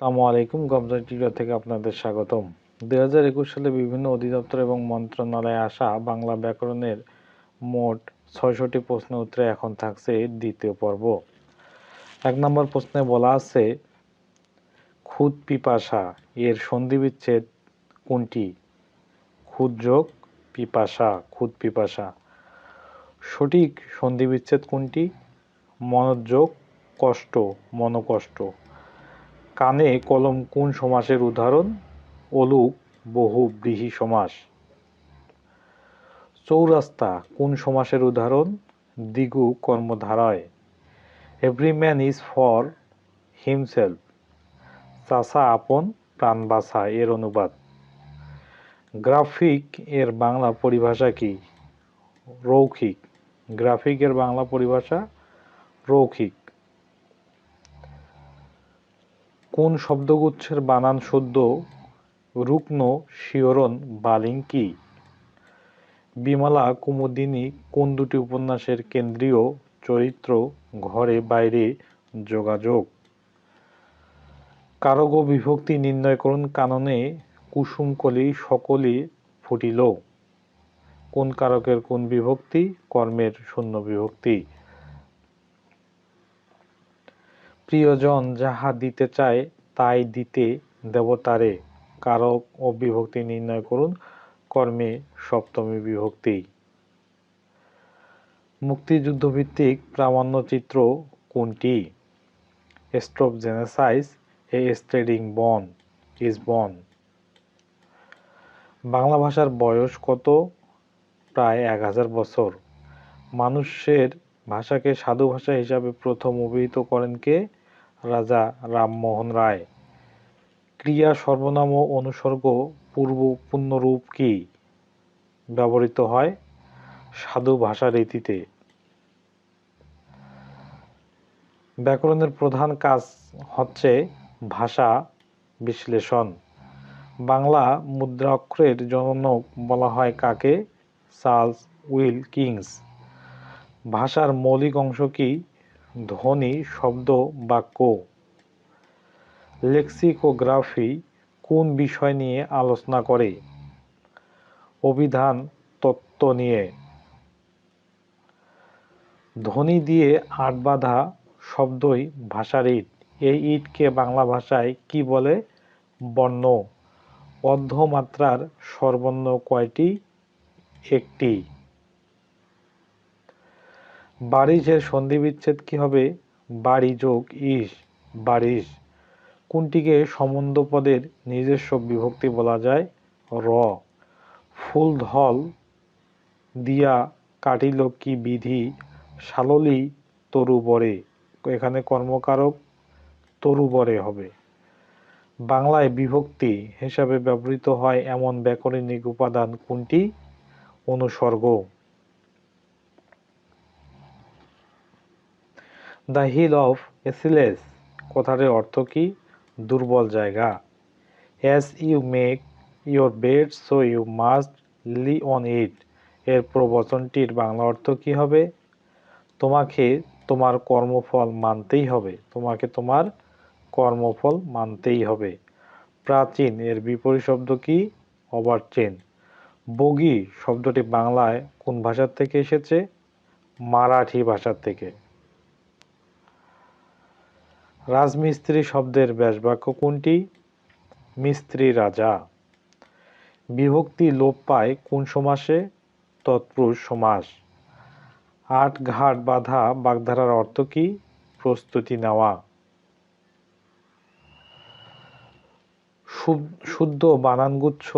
আসসালামু আলাইকুম গবজা টিভিও থেকে আপনাদের স্বাগতম। দুই হাজার একুশ সালে বিভিন্ন অধিদপ্তর এবং মন্ত্রণালয়ে আসা বাংলা ব্যাকরণের মোট ছয়শটি প্রশ্নের উত্তরে এখন থাকছে দ্বিতীয় পর্ব। এক নম্বর প্রশ্নে বলা আছে, খুদ পিপাসা এর সন্ধিবিচ্ছেদ কোনটি? যোগ পিপাসা, খুদ পিপাসা। সঠিক সন্ধিবিচ্ছেদ কোনটি? মনোযোগ, কষ্ট, মনোকষ্ট। কানে কলম কোন সমাসের উদাহরণ? অলুক, বহু ব্রীহি সমাস। চৌরাস্তা, কোন সমাসের উদাহরণ? দিগু কর্মধারায়। Every man is for himself চাষা আপন, প্রাণ বাসা এর অনুবাদ। গ্রাফিক, এর বাংলা পরিভাষা কি? রৌখিক। গ্রাফিক, এর বাংলা পরিভাষা রৌখিক। কোন শব্দগুচ্ছের বানান শুদ্ধ রুগ্ন শিহরণ বালিং কি বিমলা কুমুদিনী কোন দুটি উপন্যাসের কেন্দ্রীয় চরিত্র ঘরে বাইরে যোগাযোগ? কারগ বিভক্তি নির্ণয় করুন কাননে কুসুমকলি সকলি ফুটিল। কোন কারকের কোন বিভক্তি, কর্মের শূন্য বিভক্তি? প্রিয়জন যাহা দিতে চায়, তাই দিতে দেবতারে। কারক ও বিভক্তি নির্ণয় করুন, কর্মে সপ্তমী বিভক্তি। মুক্তিযুদ্ধভিত্তিক প্রামাণ্যচিত্র কোনটি? স্টপ জেনেসাইজ এ স্ট্রেডিং বন ইজ বন বাংলা ভাষার বয়স কত? প্রায় এক হাজার বছর। মানুষের ভাষাকে সাধু ভাষা হিসাবে প্রথম অভিহিত করেন কে? রাজা রামমোহন রায়। ক্রিয়া সর্বনাম অনুসর্গ পূর্ব পূর্ণরূপ কি? ব্যবহৃত হয় সাধু ভাষা রীতিতে। ব্যাকরণের প্রধান কাজ হচ্ছে ভাষা বিশ্লেষণ। বাংলা মুদ্রা অক্ষরের জনক বলা হয় কাকে? চার্লস উইল কিংস ভাষার মৌলিক অংশ কি? ধ্বনি, শব্দ বাক্য লেক্সিকোগ্রাফি কোন বিষয় নিয়ে আলোচনা করে? অভিধান, তত্ত্ব নিয়ে। ধ্বনি দিয়ে আট বাঁধা, শব্দই ভাষার ইট। এই ইটকে বাংলা ভাষায় কি বলে? বর্ণ। অর্ধমাত্রার সর্বর্ণ কয়টি? একটি। বারিশের সন্ধিবিচ্ছেদ কি হবে? বাড়ি যোগ ইস বারিশ কোনটিকে সম্বন্ধ পদের নিজস্ব বিভক্তি বলা যায়? র। ফুল ধল দিয়া কাটিল কি বিধি? সাললি তরুবরে এখানে কর্মকারক তরুবরে হবে। বাংলায় বিভক্তি হিসাবে ব্যবহৃত হয় এমন ব্যাকরণিক উপাদান কোনটি? অনুসর্গ। The heel of Achilles. কথাটির অর্থ কি? দুর্বল জায়গা। As you make your bed so you must lie on it এর প্রবচনটির বাংলা অর্থ কি হবে? তোমাকে তোমার কর্মফল মানতেই হবে। তোমাকে তোমার কর্মফল মানতেই হবে। প্রাচীন এর বিপরীত শব্দ কি? অবার্চীন বগি শব্দটি বাংলায় কোন ভাষার থেকে এসেছে? মারাঠি ভাষার থেকে। রাজমিস্ত্রি শব্দের ব্যাসবাক্য কোনটি? মিস্ত্রি রাজা। বিভক্তি লোপ পায় কোন সমাসে? তৎপুরুষ সমাস। আট ঘাট বাধা বাগধারার অর্থ কি? প্রস্তুতি নেওয়া। শুদ্ধ বানানগুচ্ছ,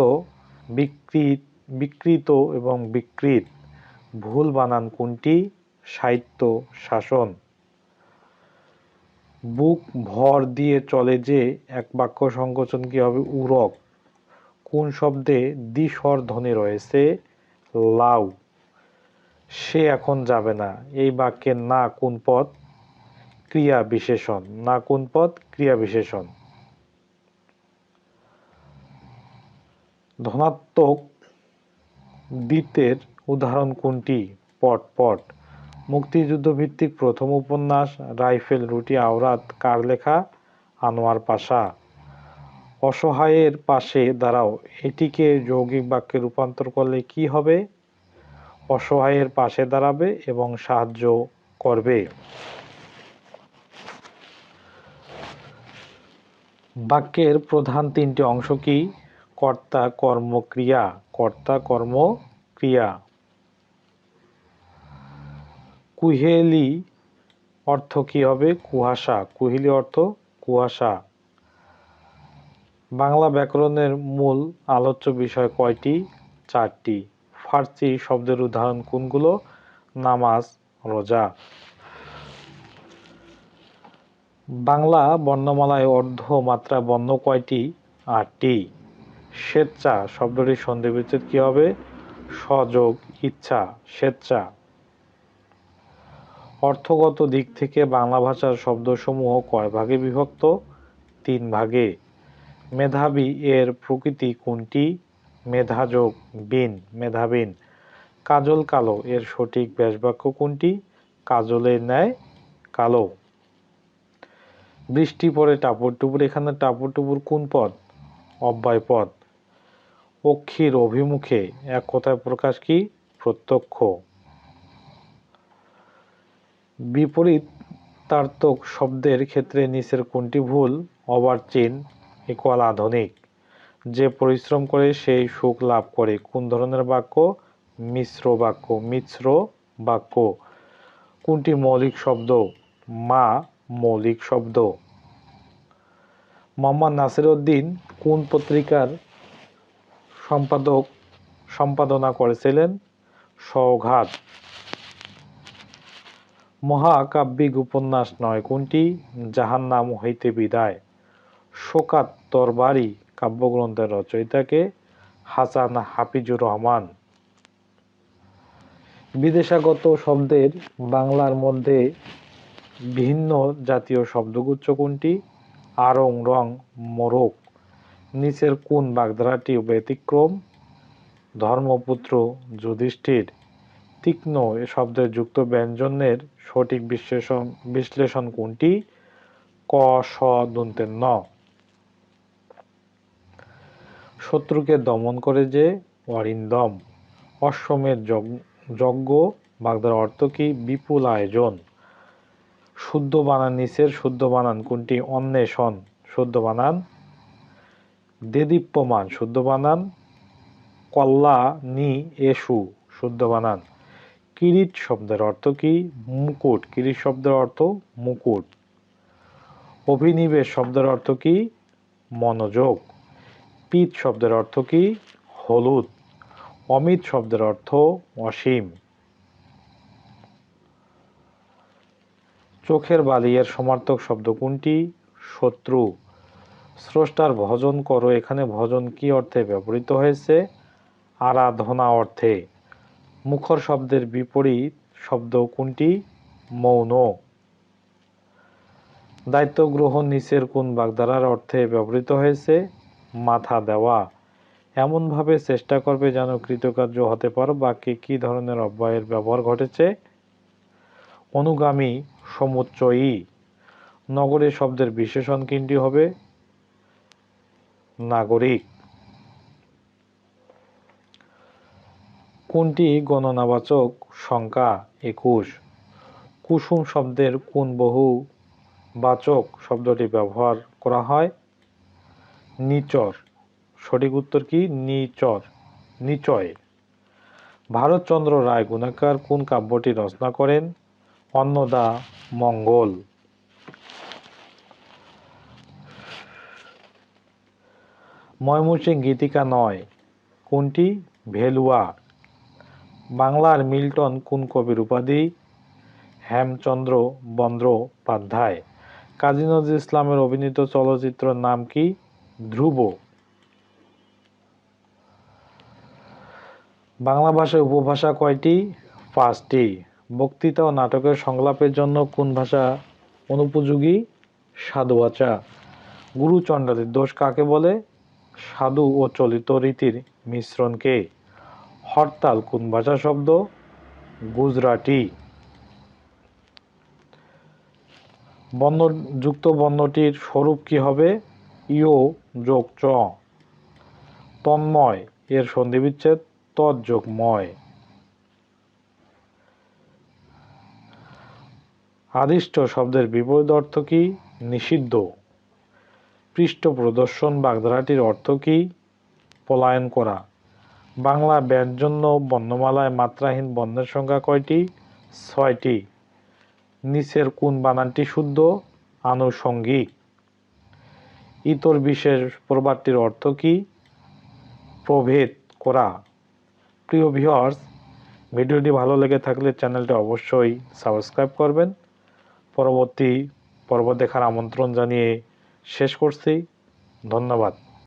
বিকৃত বিকৃত এবং বিকৃত। ভুল বানান কোনটি? সাহিত্য, শাসন। বুক ভর দিয়ে চলে যে এক বাক্য সংকোচন কি হবে? উরক। কোন শব্দে দ্বিস্বর ধ্বনি রয়েছে? লাউ। সে এখন যাবে না। এই বাক্যের না কোন পদ? ক্রিয়া বিশেষণ। না কোন পদ? ক্রিয়া বিশেষণ। ধনাত্মক দ্বিতের উদাহরণ কোনটি? পট পট। মুক্তিযুদ্ধ ভিত্তিক প্রথম উপন্যাস, রাইফেল, রুটি, আওরাত কার লেখা আনোয়ার পাশা। অসহায়ের পাশে দাঁড়াও, এটিকে যৌগিক বাক্যে রূপান্তর করলে কি হবে? অসহায়ের পাশে দাঁড়াবে এবং সাহায্য করবে। বাক্যের প্রধান তিনটি অংশ কি? কর্তা কর্ম ক্রিয়া কর্তা কর্ম ক্রিয়া কুহেলি অর্থ কি হবে? কুয়াশা। কুহেলি অর্থ কুয়াশা। বাংলা ব্যাকরণের মূল আলোচ্য বিষয় কয়টি? চারটি। ফার্সি শব্দের উদাহরণ কোনগুলো? নামাজ, রোজা। বাংলা বর্ণমালায় অর্ধ মাত্রা বর্ণ কয়টি? আটটি। স্বেচ্ছা শব্দটির সন্ধি বিচ্ছেদ কি হবে? সযোগ, ইচ্ছা স্বেচ্ছা অর্থগত দিক থেকে বাংলা ভাষার শব্দসমূহ কয় ভাগে বিভক্ত? তিন ভাগে। মেধাবী এর প্রকৃতি কোনটি? মেধাযোগ বিন, মেধাবিন। কাজল কালো এর সঠিক ব্যাসবাক্য কোনটি? কাজলের ন্যায় কালো। বৃষ্টি পড়ে টাপুর টুপুর, এখানে টাপুর টুপুর কোন পদ? অব্যয় পদ। অক্ষীর অভিমুখে এক কথায় প্রকাশ কি? প্রত্যক্ষ। বিপরীত তার্তক শব্দের ক্ষেত্রে নিচের কোনটি ভুল? অবার্চিন ইকুয়াল আধুনিক। যে পরিশ্রম করে, সেই সুখ লাভ করে। কোন ধরনের বাক্য? মিশ্র বাক্য। মিশ্র বাক্য। কোনটি মৌলিক শব্দ? মা মৌলিক শব্দ। মোহাম্মদ নাসির উদ্দিন কোন পত্রিকার সম্পাদক সম্পাদনা করেছিলেন? সৌঘাত মহাকাব্যিক উপন্যাস নয় কোনটি? যাহার নাম হইতে বিদায়। শোকাত তরবারি কাব্যগ্রন্থের রচয়িতাকে হাসান হাফিজুর রহমান। বিদেশাগত শব্দের বাংলার মধ্যে ভিন্ন জাতীয় শব্দগুচ্ছ কোনটি? আরং রং মোরক নিচের কোন বাগধারাটি ব্যতিক্রম? ধর্মপুত্র যুধিষ্ঠির। তীক্ষ্ণ এ শব্দের যুক্ত ব্যঞ্জনের সঠিক বিশ্লেষণ বিশ্লেষণ কোনটি? ক, স দন্তের ন। শত্রুকে দমন করে যে অরিন্দম। অশ্বমের যজ্ঞ- বাগদার অর্থ কি? বিপুল আয়োজন। শুদ্ধ বানান নিচের, শুদ্ধ বানান কোনটি? অন্বেষণ, শুদ্ধ বানান। দেদীপ্যমান, শুদ্ধ বানান। কল্যাণী এসু, শুদ্ধ বানান। কিরিট শব্দের অর্থ কি? মুকুট। কিরিট শব্দের অর্থ মুকুট। অভিনিবেশ শব্দের অর্থ কি? মনোযোগ। পিত শব্দের অর্থ কি? হলুদ। অমিত শব্দের অর্থ অসীম। চোখের বালি এর সমার্থক শব্দ কোনটি? শত্রু। স্রষ্টার ভজন করো। এখানে ভজন কি অর্থে ব্যবহৃত হয়েছে? আরাধনা অর্থে। মুখর শব্দের বিপরীত শব্দ কোনটি? মৌন। দায়িত্ব গ্রহণ নিচের কোন বাগধারার অর্থে ব্যবহৃত হয়েছে? মাথা দেওয়া। এমনভাবে চেষ্টা করবে যেন কৃতকার্য হতে পারো বাক্যে কি ধরনের অব্যয়ের ব্যবহার ঘটেছে? অনুগামী সমুচ্চয়ী। নগরে শব্দের বিশেষণ কিনটি হবে? নাগরিক। কোনটি গণনাবাচক সংখ্যা একুশ? কুসুম শব্দের কোন বহু বাচক শব্দটি ব্যবহার করা হয়? নিচর। সঠিক উত্তর কি? নিচর। নিচয়। ভারতচন্দ্র রায় গুণাকার কোন কাব্যটি রচনা করেন? অন্নদা মঙ্গল। ময়মনসিংহ গীতিকা নয়। কোনটি? ভেলুয়া। বাংলার মিল্টন কোন কবির উপাধি? হেমচন্দ্র বন্দ্যোপাধ্যায়। কাজী নজরুল ইসলামের অভিনীত চলচ্চিত্রের নাম কি? ধ্রুব। বাংলা ভাষায় উপভাষা কয়টি? পাঁচটি। বক্তৃতা ও নাটকের সংলাপের জন্য কোন ভাষা অনুপযোগী? সাধু ভাষা গুরু দোষ কাকে বলে? সাধু ও চলিত রীতির মিশ্রণকে হরতাল, কোন ভাষা শব্দ? গুজরাটি। বর্ণযুক্ত বর্ণটির স্বরূপ কি হবে? ইও যোগ চ। তন্ময়, এর সন্ধিবিচ্ছেদ তৎ যোগ ময়। আদিষ্ট শব্দের বিপরীত অর্থ কি? নিষিদ্ধ। পৃষ্ঠ প্রদর্শন বাগধারাটির অর্থ কি? পলায়ন করা। বাংলা ব্যঞ্জন বর্ণমালায় মাত্রাহীন বর্ণের সংখ্যা কয়টি? ছয়টি। নিচের কোন বানানটি শুদ্ধ? আনুষঙ্গিক। ইতর বিশেষ প্রবাদটির অর্থ কি? প্রভেদ করা। প্রিয় ভিউয়ার্স ভিডিওটি ভালো লেগে থাকলে চ্যানেলটি অবশ্যই সাবস্ক্রাইব করবেন। পরবর্তী পর্ব দেখার আমন্ত্রণ জানিয়ে শেষ করছি। ধন্যবাদ।